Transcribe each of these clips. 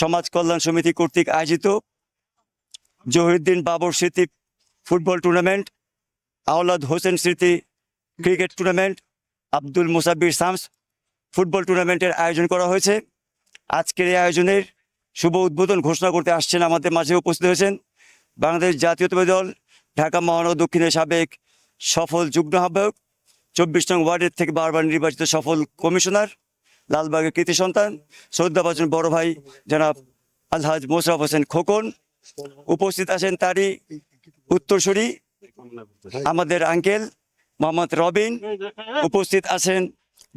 সমাজ কল্যাণ সমিতি কর্তৃক আয়োজিত জহিরুদ্দিন বাবর স্মৃতি ফুটবল টুর্নামেন্ট, আওলাদ হোসেন স্মৃতি cricket tournament, Abdul Musabbir Shams football টুর্নামেন্টের আয়োজন করা হয়েছে। আজকের এই আয়োজনের শুভ উদ্বোধন ঘোষণা করতে আসছেন আমাদের মাঝে উপস্থিত হয়েছেন বাংলাদেশ জাতীয়তাবাদী দল, ঢাকা মহানগর দক্ষিণের সাবেক সফল যুগ্ম আহ্বায়ক, চব্বিশ নং ওয়ার্ডের থেকে বারবার নির্বাচিত সফল কমিশনার লালবাগের কৃতি সন্তান শ্রদ্ধাভাজন বড় ভাই, জনাব আলহাজ মোশারফ হোসেন খোকন। উপস্থিত আছেন তারই উত্তরসূরি, আমাদের আঙ্কেল মোহাম্মদ রবিন। উপস্থিত আছেন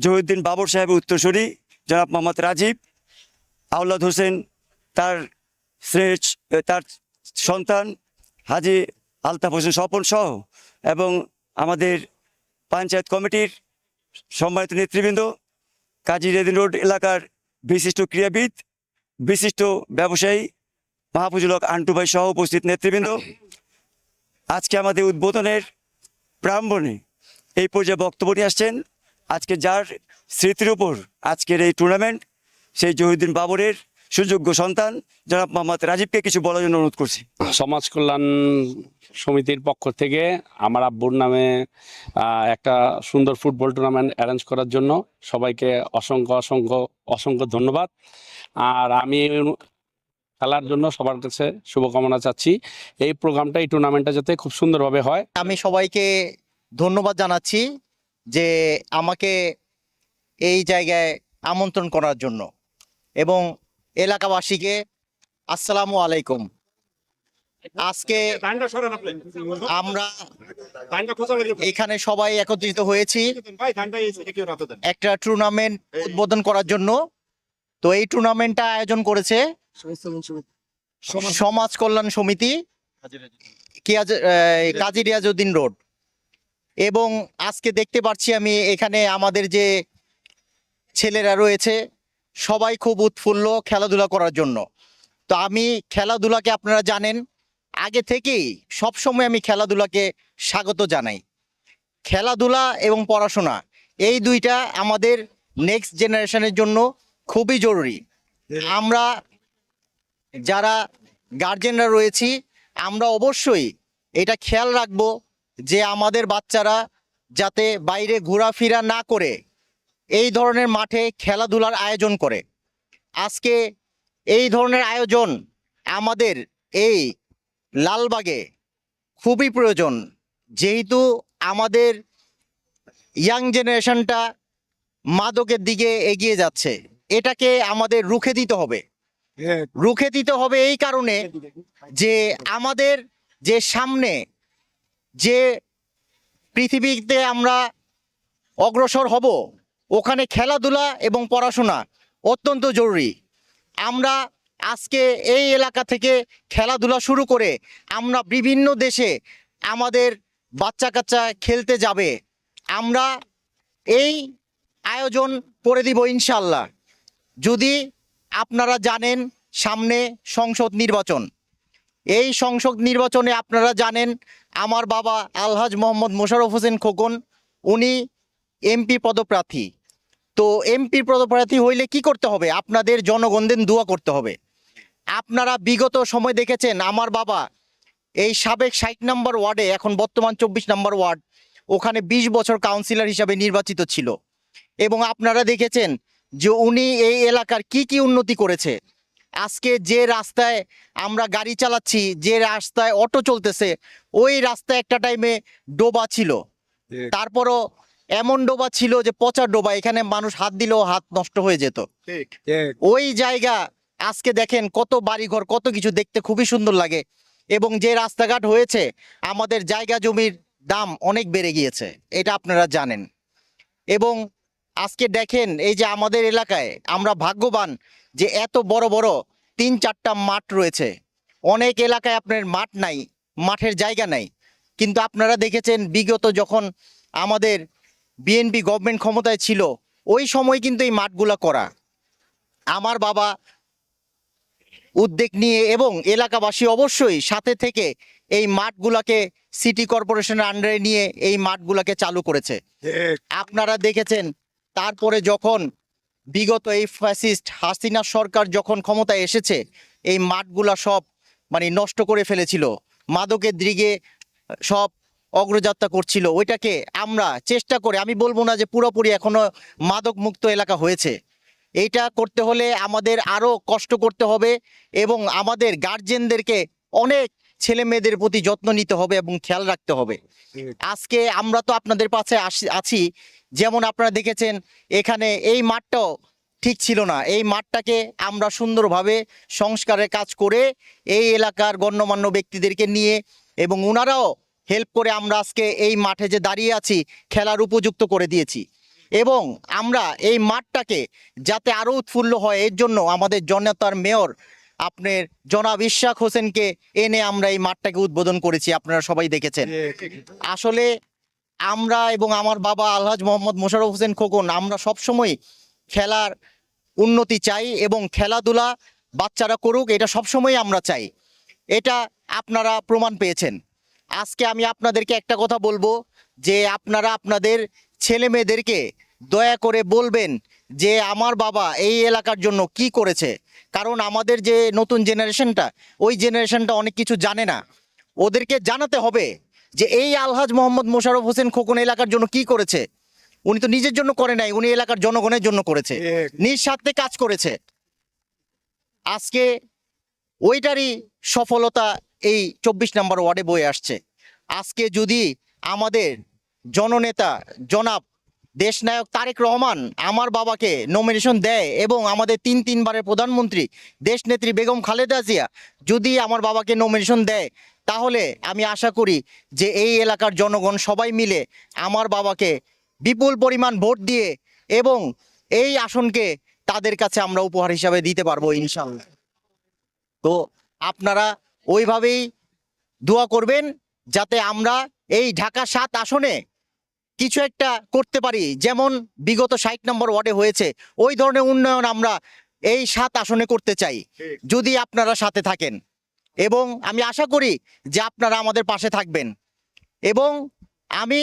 জহিউদ্দিন বাবর সাহেবের উত্তরসূরি, জনাব মোহাম্মদ রাজীব। আওলাদ হোসেন তার তার সন্তান, হাজি আলতাফ হোসেন স্বপন সহ, এবং আমাদের পঞ্চায়েত কমিটির সম্মানিত নেতৃবৃন্দ কাজী রেদিন রোড এলাকার বিশিষ্ট ক্রীড়াবিদ, বিশিষ্ট ব্যবসায়ী মাহফুজুল আন্টু ভাই সহ উপস্থিত নেতৃবৃন্দ। আজকে আমাদের উদ্বোধনের প্রাম্বণে এই পর্যায়ে বক্তব্য নিয়ে আসছেন। আজকে যার স্মৃতির উপর আজকের এই টুর্নামেন্ট সেই জহিউদ্দিন বাবরের সুযোগ্য সন্তান। জনাব মোহাম্মদ রাজীবকে কিছু বলার জন্য অনুরোধ করছি। সমাজ কল্যাণ সমিতির পক্ষ থেকে আমার আব্বুর নামে একটা সুন্দর ফুটবল টুর্নামেন্ট অ্যারেঞ্জ করার জন্য সবাইকে অসংখ্য অসংখ্য অসংখ্য ধন্যবাদ। আর আমি খেলার জন্য সবার কাছে শুভকামনা চাচ্ছি। এই প্রোগ্রামটা এই টুর্নামেন্টটা যাতে খুব সুন্দরভাবে হয়। আমি সবাইকে ধন্যবাদ জানাচ্ছি যে আমাকে এই জায়গায় আমন্ত্রণ করার জন্য। এবং এলাকাবাসীকে আসসালামু আলাইকুম। আজকে আমরা এখানে সবাই একত্রিত হয়েছি। একটা টুর্নামেন্ট উদ্বোধন করার জন্য। তো এই টুর্নামেন্টটা আয়োজন করেছে সমাজ কল্যাণ সমিতি কাজী রিয়াজউদ্দিন রোড। এবং আজকে দেখতে পাচ্ছি আমি এখানে আমাদের যে ছেলেরা রয়েছে সবাই খুব উৎফুল্ল খেলাধুলা করার জন্য। তো আমি খেলাধুলাকে আপনারা জানেন, আগে থেকেই সবসময় আমি খেলাধুলাকে স্বাগত জানাই। খেলাধুলা এবং পড়াশোনা, এই দুইটা আমাদের নেক্সট জেনারেশনের জন্য খুবই জরুরি। আমরা যারা গার্জেনরা রয়েছি, আমরা অবশ্যই এটা খেয়াল রাখব যে আমাদের বাচ্চারা যাতে বাইরে ঘোরাফেরা না করে এই ধরনের মাঠে খেলাধুলার আয়োজন করে। আজকে এই ধরনের আয়োজন আমাদের এই লালবাগে খুবই প্রয়োজন। যেহেতু আমাদের ইয়াং জেনারেশনটা মাদকের দিকে এগিয়ে যাচ্ছে, এটাকে আমাদের রুখে দিতে হবে। রুখে দিতে হবে এই কারণে যে আমাদের যে সামনে যে পৃথিবীতে আমরা অগ্রসর হব ওখানে খেলাধুলা এবং পড়াশোনা অত্যন্ত জরুরি। আমরা আজকে এই এলাকা থেকে খেলাধুলা শুরু করে আমরা বিভিন্ন দেশে আমাদের বাচ্চা কাচ্চা খেলতে যাবে। আমরা এই আয়োজন করে দিব ইনশাল্লাহ যদি আপনারা জানেন সামনে সংসদ নির্বাচন। এই সংসদ নির্বাচনে আপনারা জানেন আমার বাবা আলহাজ মোহাম্মদ মোশাররফ হোসেন খোকন, উনি এমপি পদপ্রার্থী। তো এমপি পদপ্রার্থী হইলে কি করতে হবে? আপনাদের জনগণদের দোয়া করতে হবে। আপনারা বিগত সময় দেখেছেন আমার বাবা এই সাবেক ষাট নম্বর ওয়ার্ডে এখন বর্তমান চব্বিশ নম্বর ওয়ার্ড ওখানে ২০ বছর কাউন্সিলর হিসাবে নির্বাচিত ছিল। এবং আপনারা দেখেছেন যে উনি এই এলাকার কি কি উন্নতি করেছে। আজকে যে রাস্তায় আমরা গাড়ি চালাচ্ছি যে রাস্তায় অটো চলতেছে ওই রাস্তায় একটা টাইমে ডোবা ছিল। তারপরও এমন ডোবা ছিল যে পচা ডোবা এখানে মানুষ হাত দিলেও হাত নষ্ট হয়ে যেত। ওই জায়গা আজকে দেখেন কত বাড়িঘর কত কিছু দেখতে খুবই সুন্দর লাগে এবং যে রাস্তাঘাট হয়েছে আমাদের জায়গা জমির দাম অনেক বেড়ে গিয়েছে এটা আপনারা জানেন। এবং আজকে দেখেন এই যে আমাদের এলাকায় আমরা ভাগ্যবান যে এত বড় বড় তিন চারটা মাঠ রয়েছে। অনেক এলাকায় আপনার মাঠ নাই মাঠের জায়গা নাই। কিন্তু আপনারা দেখেছেন বিগত যখন আমাদের বিএনপি গভর্নমেন্ট ক্ষমতায় ছিল ওই সময় কিন্তু এই মাঠগুলা করা। আমার বাবা উদ্যোগ নিয়ে এবং এলাকাবাসী অবশ্যই সাথে থেকে এই মাঠগুলাকে সিটি কর্পোরেশনের আন্ডারে নিয়ে এই মাঠগুলাকে চালু করেছে। আপনারা দেখেছেন তারপরে যখন বিগত এই ফ্যাসিস্ট হাসিনা সরকার যখন ক্ষমতায় এসেছে এই মাঠগুলা সব মানে নষ্ট করে ফেলেছিল। মাদকের দিকে সব অগ্রযাত্রা করছিল, ওইটাকে আমরা চেষ্টা করে, আমি বলব না যে পুরোপুরি এখনও মাদক মুক্ত এলাকা হয়েছে। এইটা করতে হলে আমাদের আরও কষ্ট করতে হবে এবং আমাদের গার্জেনদেরকে অনেক ছেলে মেয়েদের প্রতি যত্ন নিতে হবে এবং খেয়াল রাখতে হবে। আজকে আমরা তো আপনাদের পাশে আছি, যেমন আপনারা দেখেছেন, এখানে এই মাঠটাও ঠিক ছিল না। এই মাঠটাকে আমরা সুন্দরভাবে সংস্কারের কাজ করে এই এলাকার গণ্যমান্য ব্যক্তিদেরকে নিয়ে এবং ওনারাও হেল্প করে আমরা আজকে এই মাঠে যে দাঁড়িয়ে আছি খেলার উপযুক্ত করে দিয়েছি। এবং আমরা এই মাঠটাকে যাতে আরও উৎফুল্ল হয় এর জন্য আমাদের জনতার মেয়র আপনার জনাব ইশাক হোসেনকে এনে আমরা এই মাঠটাকে উদ্বোধন করেছি আপনারা সবাই দেখেছেন। আসলে আমরা এবং আমার বাবা আলহাজ মোহাম্মদ মোশারফ হোসেন খোকন আমরা সবসময় খেলার উন্নতি চাই এবং খেলাধুলা বাচ্চারা করুক এটা সবসময় আমরা চাই। এটা আপনারা প্রমাণ পেয়েছেন। আজকে আমি আপনাদেরকে একটা কথা বলব যে আপনারা আপনাদের ছেলে মেয়েদেরকে দয়া করে বলবেন যে আমার বাবা এই এলাকার জন্য কি করেছে। কারণ আমাদের যে নতুন জেনারেশনটা ওই জেনারেশনটা অনেক কিছু জানে না। ওদেরকে জানাতে হবে যে এই আলহাজ মোহাম্মদ মোশারফ হোসেন খোকন এলাকার জন্য কি করেছে। উনি তো নিজের জন্য করে নাই উনি এলাকার জনগণের জন্য করেছে। নিজ স্বার্থে কাজ করেছে। আজকে ওইটারই সফলতা এই চব্বিশ নম্বর ওয়ার্ডে বয়ে আসছে। আজকে যদি আমাদের জননেতা জনাব দেশনায়ক তারেক রহমান আমার বাবাকে নমিনেশন দেয় এবং আমাদের তিন তিনবারের প্রধানমন্ত্রী দেশনেত্রী বেগম খালেদা জিয়া যদি আমার বাবাকে নমিনেশন দেয়, তাহলে আমি আশা করি যে এই এলাকার জনগণ সবাই মিলে আমার বাবাকে বিপুল পরিমাণ ভোট দিয়ে এবং এই আসনকে তাদের কাছে আমরা উপহার হিসাবে দিতে পারব ইনশাল্লাহ। তো আপনারা ওইভাবেই দোয়া করবেন যাতে আমরা এই ঢাকা সাত আসনে কিছু একটা করতে পারি। যেমন বিগত ষাট নম্বর ওয়ার্ডে হয়েছে ওই ধরনের উন্নয়ন আমরা এই সাত আসনে করতে চাই যদি আপনারা সাথে থাকেন। এবং আমি আশা করি যে আপনারা আমাদের পাশে থাকবেন। এবং আমি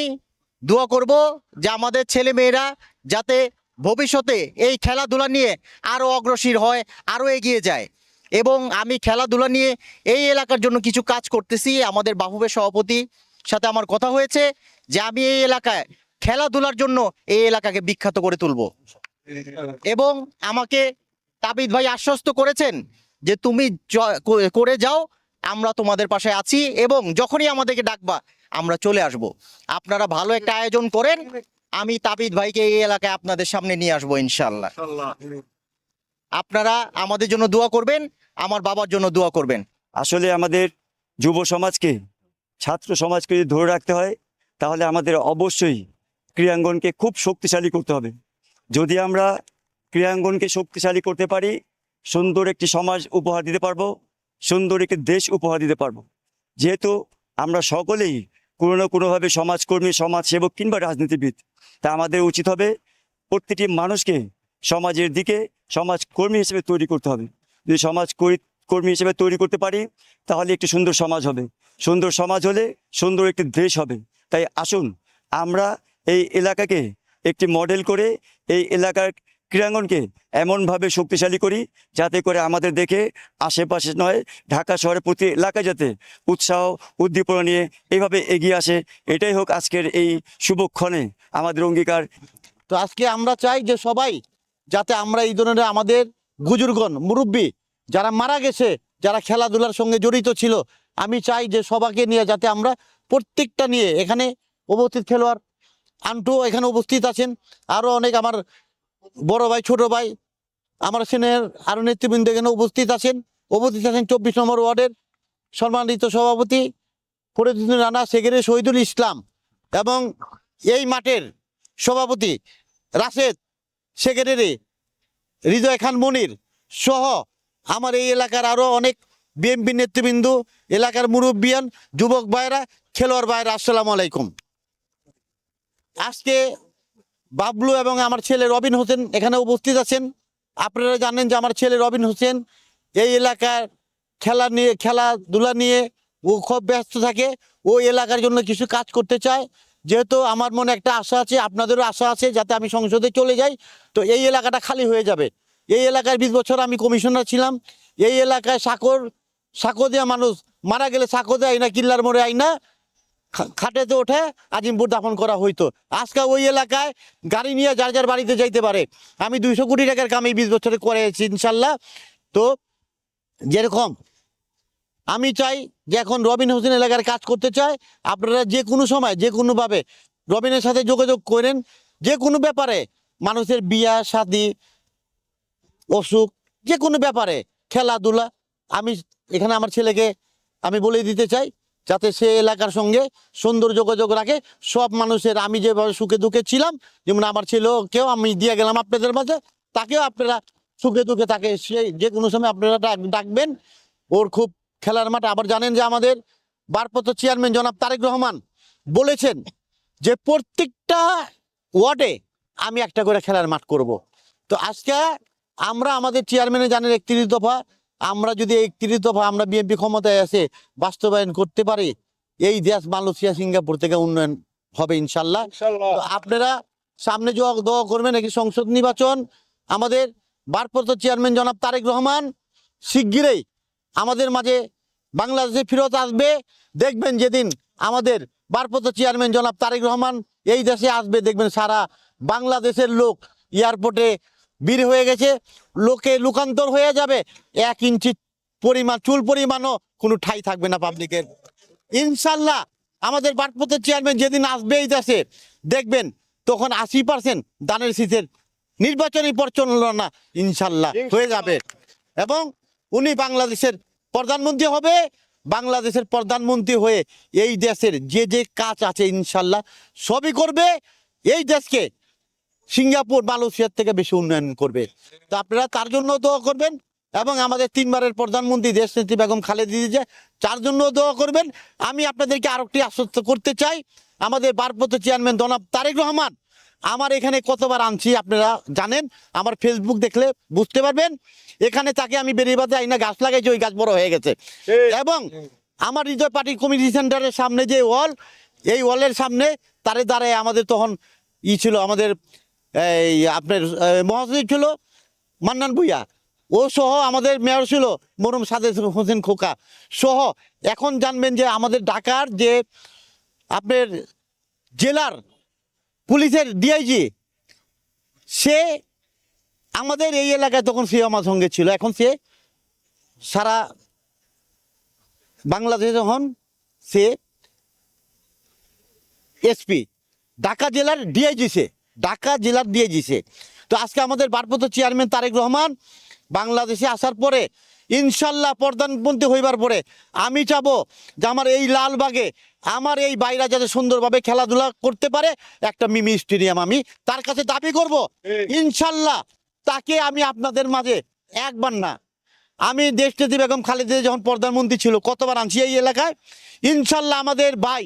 দোয়া করব যে আমাদের ছেলে মেয়েরা যাতে ভবিষ্যতে এই খেলাধুলা নিয়ে আরও অগ্রসর হয় আরও এগিয়ে যায়। এবং আমি খেলাধুলা নিয়ে এই এলাকার জন্য কিছু কাজ করতেছি। আমাদের বাহুবের সভাপতি সাথে আমার কথা হয়েছে যে আমি এই এলাকায় খেলাধুলার জন্য এই এলাকাকে বিখ্যাত করে তুলব। এবং আমাকে তাবিদ ভাই আশ্বস্ত করেছেন যে তুমি করে যাও, আমরা তোমাদের পাশে আছি এবং যখনই আমাদেরকে ডাকবা, আমরা চলে আসব। আপনারা ভালো একটা আয়োজন করেন, আমি তাবিদ ভাইকে এই এলাকায় আপনাদের সামনে নিয়ে আসব ইনশাল্লাহ আপনারা আমাদের জন্য দোয়া করবেন, আমার বাবার জন্য দোয়া করবেন। আসলে আমাদের যুব সমাজকে, ছাত্র সমাজকে যদি ধরে রাখতে হয়, তাহলে আমাদের অবশ্যই ক্রীড়াঙ্গনকে খুব শক্তিশালী করতে হবে। যদি আমরা ক্রীড়াঙ্গনকে শক্তিশালী করতে পারি, সুন্দর একটি সমাজ উপহার দিতে পারব, সুন্দর একটি দেশ উপহার দিতে পারব। যেহেতু আমরা সকলেই কোনো না কোনোভাবে সমাজকর্মী, সমাজসেবক কিংবা রাজনীতিবিদ, তা আমাদের উচিত হবে প্রতিটি মানুষকে সমাজের দিকে সমাজকর্মী হিসেবে তৈরি করতে হবে। যদি সমাজ কর্মী হিসেবে তৈরি করতে পারি, তাহলে একটি সুন্দর সমাজ হবে। সুন্দর সমাজ হলে সুন্দর একটি দেশ হবে। তাই আসুন, আমরা এই এলাকাকে একটি মডেল করে, এই এলাকার ক্রীড়াঙ্গনকে এমনভাবে শক্তিশালী করি, যাতে করে আমাদের দেখে আশেপাশে নয়, ঢাকা শহরের প্রতি এলাকায় যাতে উৎসাহ, উদ্দীপনা নিয়ে এইভাবে এগিয়ে আসে। এটাই হোক আজকের এই শুভক্ষণে আমাদের অঙ্গীকার। তো আজকে আমরা চাই যে সবাই যাতে আমরা এই ধরনের আমাদের বুজুর্গন মুরব্বী যারা মারা গেছে, যারা খেলাধুলার সঙ্গে জড়িত ছিল, আমি চাই যে সবাকে নিয়ে যাতে আমরা প্রত্যেকটা নিয়ে এখানে উপস্থিত খেলোয়াড়, আন্টু এখানে উপস্থিত আছেন। আরও অনেক আমার বড় ভাই, ছোট ভাই, আমার সেনের আরও নেতৃবৃন্দ এখানে উপস্থিত আছেন। উপস্থিত আছেন চব্বিশ নম্বর ওয়ার্ডের সম্মানিত সভাপতি ফরিদুদ্দিন রানা সেক্রেটারি শহীদুল ইসলাম এবং এই মাঠের সভাপতি রাশেদ সেক্রেটারি হৃদয় খান মনির সহ আমার এই এলাকার আরও অনেক বিএমপি নেতৃবৃন্দ, এলাকার মুরব্বিয়ান, যুবক ভাইরা খেলোয়াড় ভাইরা আসসালামু আলাইকুম। আজকে বাবলু এবং আমার ছেলে রবিন হোসেন এখানে উপস্থিত আছেন। আপনারা জানেন যে আমার ছেলে রবিন হোসেন এই এলাকার খেলা নিয়ে, খেলাধুলা নিয়ে ও খুব ব্যস্ত থাকে। ও এলাকার জন্য কিছু কাজ করতে চায়। যেহেতু আমার মনে একটা আশা আছে, আপনাদেরও আশা আছে যাতে আমি সংসদে চলে যাই, তো এই এলাকাটা খালি হয়ে যাবে। এই এলাকায় বিশ বছর আমি কমিশনার ছিলাম। এই এলাকায় সাকর সাঁকো দেওয়া মানুষ মারা গেলে সাঁকো দেয় না, কিল্লার মোড়ে আই না খা- খাটেতে ওঠে, আজিমপুর দাফন করা হইতো। আজকে ওই এলাকায় গাড়ি নিয়ে যার যার বাড়িতে যাইতে পারে। আমি দুইশো কোটি টাকার কাম এই বিশ বছরে করেছি, ইনশাল্লাহ। তো যেরকম আমি চাই যে এখন রবিন হোসেন এলাকার কাজ করতে চায়, আপনারা যে কোনো সময়, যে কোনোভাবে রবিনের সাথে যোগাযোগ করেন, যে কোনো ব্যাপারে, মানুষের বিয়া, শাদি, অসুখ, যে কোনো ব্যাপারে, খেলাধুলা, আমি এখানে আমার ছেলেকে আমি বলে দিতে চাই, যাতে সে এলাকার সঙ্গে সুন্দর যোগাযোগ রাখে। সব মানুষের আমি যেভাবে সুখে দুঃখে ছিলাম, যেমন আমার ছেলেকেও আমি দিয়ে গেলাম আপনাদের মাঝে, তাকেও আপনারা সুখে দুঃখে তাকে সে যে কোনো সময় আপনারা ডাকবেন, ওর খুব খেলার মাঠ। আবার জানেন যে আমাদের বারপত্র চেয়ারম্যান জনাব তারেক রহমান বলেছেন যে প্রত্যেকটা ওয়ার্ডে আমি একটা করে খেলার মাঠ করব। তো আজকে আমরা আমাদের চেয়ারম্যানে জানেন একত্রিশ দফা আমরা যদি একত্রিশ দফা আমরা বিএনপি ক্ষমতায় আছে বাস্তবায়ন করতে পারি এই দেশ মালয়েশিয়া সিঙ্গাপুর থেকে উন্নয়ন হবে ইনশাল্লাহ। তো আপনারা সামনে যে দোয়া করবেন একটি সংসদ নির্বাচন। আমাদের ভারপ্রাপ্ত চেয়ারম্যান জনাব তারেক রহমান শিগগিরই আমাদের মাঝে বাংলাদেশে ফেরত আসবে। দেখবেন যেদিন আমাদের ভারপ্রাপ্ত চেয়ারম্যান জনাব তারেক রহমান এই দেশে আসবে, দেখবেন সারা বাংলাদেশের লোক এয়ারপোর্টে বীর হয়ে গেছে। লোকে লোকান্তর হয়ে যাবে। এক ইঞ্চি পরিমাণ, চুল পরিমাণও কোনো ঠাই থাকবে না পাবলিকের। ইনশাল্লাহ আমাদের ভারপ্রাপ্ত চেয়ারম্যান যেদিন আসবে এই দেশে, দেখবেন তখন আশি পার্সেন্ট দানের শীতের নির্বাচনী পরিচালনা ইনশাল্লাহ হয়ে যাবে। এবং উনি বাংলাদেশের প্রধানমন্ত্রী হবে, বাংলাদেশের প্রধানমন্ত্রী হয়ে এই দেশের যে যে কাজ আছে ইনশাল্লাহ সবই করবে। এই দেশকে সিঙ্গাপুর মালয়েশিয়ার থেকে বেশি উন্নয়ন করবে। তো আপনারা তার জন্য দোয়া করবেন এবং আমাদের তিনবারের প্রধানমন্ত্রী দেশ নেত্রী বেগম খালেদি জিয়া তার জন্য দোয়া করবেন। আমি আপনাদেরকে আরেকটি আশ্বস্ত করতে চাই। আমাদের বারপত্র চেয়ারম্যান জনাব তারেক রহমান আমার এখানে কতবার আনছি আপনারা জানেন? আমার ফেসবুক দেখলে বুঝতে পারবেন। এখানে তাকে আমি বেরিয়ে বেরিয়েবাদে আইনা গাছ লাগাইছি ওই গাছ বড় হয়ে গেছে। এবং আমার হৃদয় পার্টি কমিউনিটি সেন্টারের সামনে যে ওয়াল এই ওয়ালের সামনে তারে দাঁড়ায় আমাদের তখন ই ছিল আমাদের এই আপনার মহাসচিব ছিল মান্নান ভুইয়া। ও সহ আমাদের মেয়র ছিল মরুম সাদেক হোসেন খোকা। সহ এখন জানবেন যে আমাদের ঢাকার যে আপনার জেলার পুলিশের ডিআইজি সে আমাদের এই এলাকায় তখন সে আমার সঙ্গে ছিল। এখন সে সারা বাংলাদেশে যখন সে এসপি ঢাকা জেলার ডিআইজি সে, ঢাকা জেলার ডিআইজি সে। তো আজকে আমাদের ভারপ্রাপ্ত চেয়ারম্যান তারেক রহমান বাংলাদেশে আসার পরে ইনশাল্লাহ প্রধানমন্ত্রী হইবার পরে আমি চাবো যে আমার এই লালবাগে আমার এই বাইরা যাতে সুন্দরভাবে খেলাধুলা করতে পারে একটা মিমি স্টেডিয়াম আমি তার কাছে দাবি করব। ইনশাল্লাহ তাকে আমি আপনাদের মাঝে একবার না আমি দেশনেত্রী বেগম খালেদা যখন প্রধানমন্ত্রী ছিল কতবার আনছি এই এলাকায় ইনশাল্লাহ আমাদের ভাই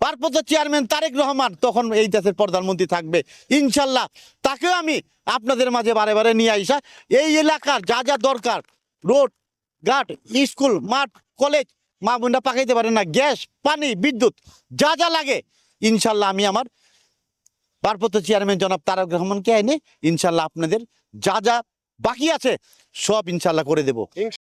ভারপ্রাপ্ত চেয়ারম্যান তারেক রহমান তখন এই দেশের প্রধানমন্ত্রী থাকবে। ইনশাল্লাহ তাকেও আমি আপনাদের মাঝে বারে বারে নিয়ে আইসা এই এলাকার যা যা দরকার রোড, ঘাট, স্কুল, মাঠ, কলেজ, মা বোনরা পাকাইতে পারে না। গ্যাস, পানি, বিদ্যুৎ, যা যা লাগে। ইনশাল্লাহ আমি আমার ভারপ্রাপ্ত চেয়ারম্যান জনাব তারক রহমানকে আইনে ইনশাল্লাহ আপনাদের যা যা বাকি আছে সব ইনশাল্লাহ করে দেব।